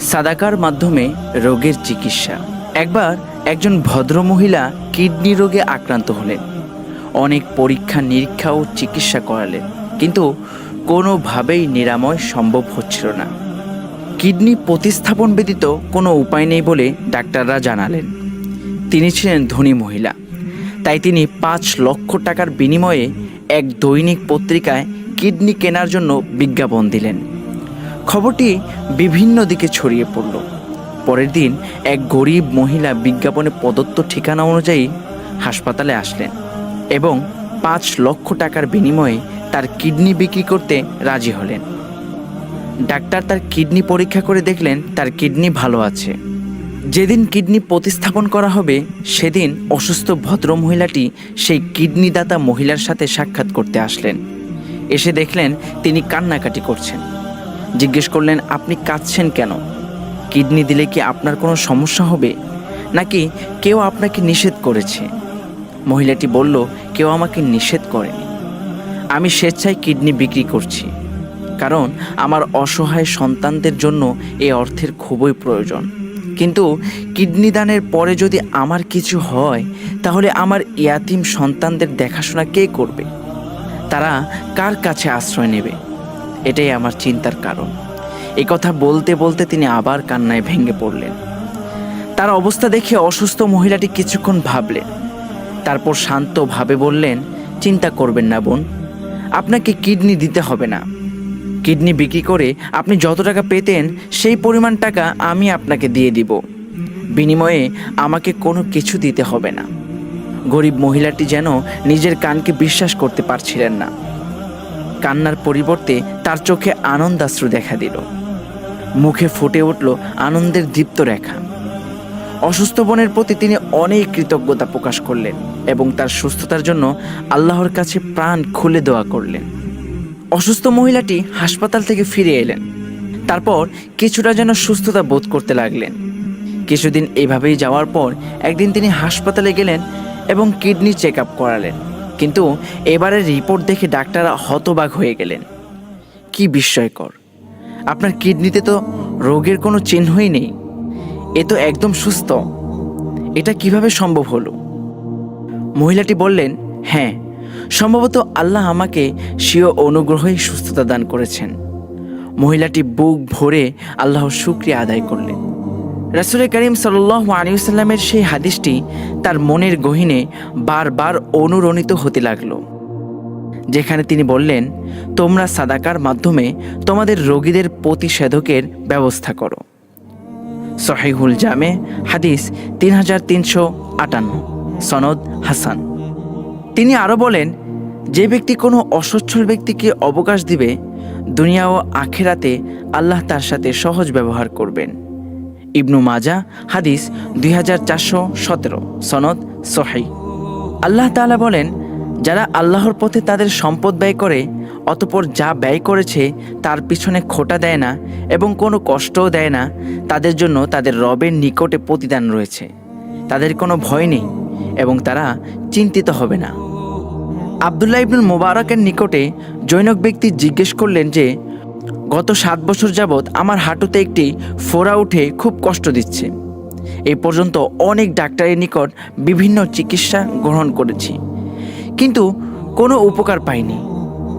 সাদাকার মাধ্যমে রোগের চিকিৎসা। একবার একজন ভদ্রমহিলা কিডনি রোগে আক্রান্ত হলেন। অনেক পরীক্ষা, নিরীক্ষা ও চিকিৎসা করালেন, কিন্তু কোনোভাবেই নিরাময় সম্ভব হচ্ছিল না। কিডনি প্রতিস্থাপন ব্যতীত কোনো উপায় নেই বলে ডাক্তাররা জানালেন। তিনি ছিলেন ধনী মহিলা, তাই তিনি পাঁচ লক্ষ টাকার বিনিময়ে এক দৈনিক পত্রিকায় কিডনি কেনার জন্য বিজ্ঞাপন দিলেন। খবরটি বিভিন্ন দিকে ছড়িয়ে পড়ল। পরের দিন এক গরিব মহিলা বিজ্ঞাপনে প্রদত্ত ঠিকানা অনুযায়ী হাসপাতালে আসলেন এবং পাঁচ লক্ষ টাকার বিনিময়ে তার কিডনি বিক্রি করতে রাজি হলেন। ডাক্তার তার কিডনি পরীক্ষা করে দেখলেন তার কিডনি ভালো আছে। যেদিন কিডনি প্রতিস্থাপন করা হবে, সেদিন অসুস্থ ভদ্র মহিলাটি সেই কিডনিদাতা মহিলার সাথে সাক্ষাৎ করতে আসলেন। এসে দেখলেন তিনি কান্নাকাটি করছেন। জিজ্ঞেস করলেন, আপনি কাঁদছেন কেন? কিডনি দিলে কি আপনার কোনো সমস্যা হবে? নাকি কেউ আপনাকে নিষেধ করেছে? মহিলাটি বলল, কেউ আমাকে নিষেধ করেনি। আমি স্বেচ্ছায় কিডনি বিক্রি করছি, কারণ আমার অসহায় সন্তানদের জন্য এই অর্থের খুবই প্রয়োজন। কিন্তু কিডনি দানের পরে যদি আমার কিছু হয়, তাহলে আমার ইয়াতিম সন্তানদের দেখাশোনা কে করবে? তারা কার কাছে আশ্রয় নেবে? এটাই আমার চিন্তার কারণ। এই কথা বলতে বলতে তিনি আবার কান্নায় ভেঙে পড়লেন। তার অবস্থা দেখে অসুস্থ মহিলাটি কিছুক্ষণ ভাবলেন। তারপর শান্তভাবে বললেন, চিন্তা করবেন না বোন, আপনাকে কিডনি দিতে হবে না। কিডনি বিক্রি করে আপনি যত টাকা পেতেন, সেই পরিমাণ টাকা আমি আপনাকে দিয়ে দিব। বিনিময়ে আমাকে কোনো কিছু দিতে হবে না। গরিব মহিলাটি যেন নিজের কানকে বিশ্বাস করতে পারছিলেন না। কান্নার পরিবর্তে তার চোখে আনন্দাশ্রু দেখা দিল। মুখে ফুটে উঠল আনন্দের দীপ্ত রেখা। অসুস্থ বোনের প্রতি তিনি অনেক কৃতজ্ঞতা প্রকাশ করলেন এবং তার সুস্থতার জন্য আল্লাহর কাছে প্রাণ খুলে দোয়া করলেন। অসুস্থ মহিলাটি হাসপাতাল থেকে ফিরে এলেন। তারপর কিছুটা যেন সুস্থতা বোধ করতে লাগলেন। কিছুদিন এইভাবেই যাওয়ার পর একদিন তিনি হাসপাতালে গেলেন এবং কিডনি চেক আপ করালেন। কিন্তু এবারের রিপোর্ট দেখে ডাক্তাররা হতবাক হয়ে গেলেন। কি বিস্ময়কর। আপনার কিডনিতে তো রোগের কোনো চিহ্নই নেই। এ তো একদম সুস্থ। এটা কীভাবে সম্ভব হলো? মহিলাটি বললেন হ্যাঁ সম্ভবত আল্লাহ আমাকে স্বীয় অনুগ্রহেই সুস্থতা দান করেছেন। মহিলাটি বুক ভরে আল্লাহর শুক্রিয়া আদায় করলেন। রাসুল করিম সাল্লাহ আলিউসাল্লামের সেই হাদিসটি তার মনের গহিনে বারবার অনুরণিত হতে লাগল, যেখানে তিনি বললেন, তোমরা সাদাকার মাধ্যমে তোমাদের রোগীদের প্রতিষেধকের ব্যবস্থা করো। সহিহুল জামে, হাদিস তিন হাজার তিনশো আটান্ন, সনদ হাসান। তিনি আরও বলেন, যে ব্যক্তি কোনো অসচ্ছল ব্যক্তিকে অবকাশ দিবে, দুনিয়া ও আখেরাতে আল্লাহ তার সাথে সহজ ব্যবহার করবেন। ইবনু মাজা, হাদিস দুই হাজার চারশো সতেরো, সনদ সোহাই আল্লাহ তাআলা বলেন, যারা আল্লাহর পথে তাদের সম্পদ ব্যয় করে, অতপর যা ব্যয় করেছে তার পিছনে খোটা দেয় না এবং কোনো কষ্টও দেয় না, তাদের জন্য তাদের রবের নিকটে প্রতিদান রয়েছে। তাদের কোনো ভয় নেই এবং তারা চিন্তিত হবে না। আবদুল্লাহ ইবনুল মোবারকের নিকটে জৈনক ব্যক্তি জিজ্ঞেস করলেন যে গত সাত বছর যাবৎ আমার হাঁটুতে একটি ফোড়া উঠে খুব কষ্ট দিচ্ছে। এই পর্যন্ত অনেক ডাক্তারের নিকট বিভিন্ন চিকিৎসা গ্রহণ করেছি। কিন্তু কোনো উপকার পাইনি।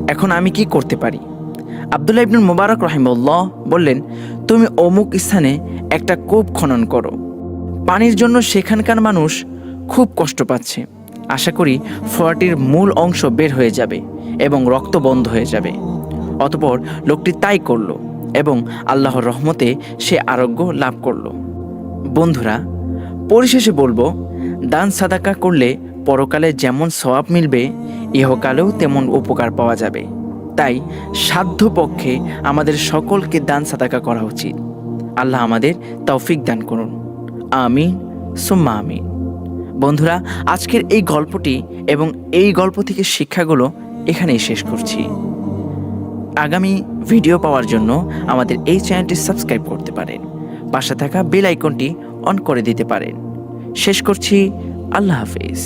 এখন আমি কি করতে পারি? আবদুল্লাহ ইবনুল মোবারক রহিমউল্লাহ বললেন, তুমি অমুক স্থানে একটা কূপ খনন করো। পানির জন্য সেখানকার মানুষ খুব কষ্ট পাচ্ছে। আশা করি ফোয়াটির মূল অংশ বের হয়ে যাবে এবং রক্ত বন্ধ হয়ে যাবে। অতপর লোকটি তাই করল এবং আল্লাহর রহমতে সে আরোগ্য লাভ করল। বন্ধুরা, পরিশেষে বলব, দান সাদাকা করলে পরকালে যেমন সওয়াব মিলবে, ইহকালেও তেমন উপকার পাওয়া যাবে। তাই সাধ্য পক্ষে আমাদের সকলকে দান সাদাকা করা উচিত। আল্লাহ আমাদের তৌফিক দান করুন। আমিন, সুম্মা আমিন। বন্ধুরা, আজকের এই গল্পটি এবং এই গল্প থেকে শিক্ষাগুলো এখানেই শেষ করছি। আগামী ভিডিও পাওয়ার জন্য আমাদের এই চ্যানেলটি সাবস্ক্রাইব করতে পারেন। পাশে থাকা বেল আইকনটি অন করে দিতে পারেন। শেষ করছি। আল্লাহ হাফিজ।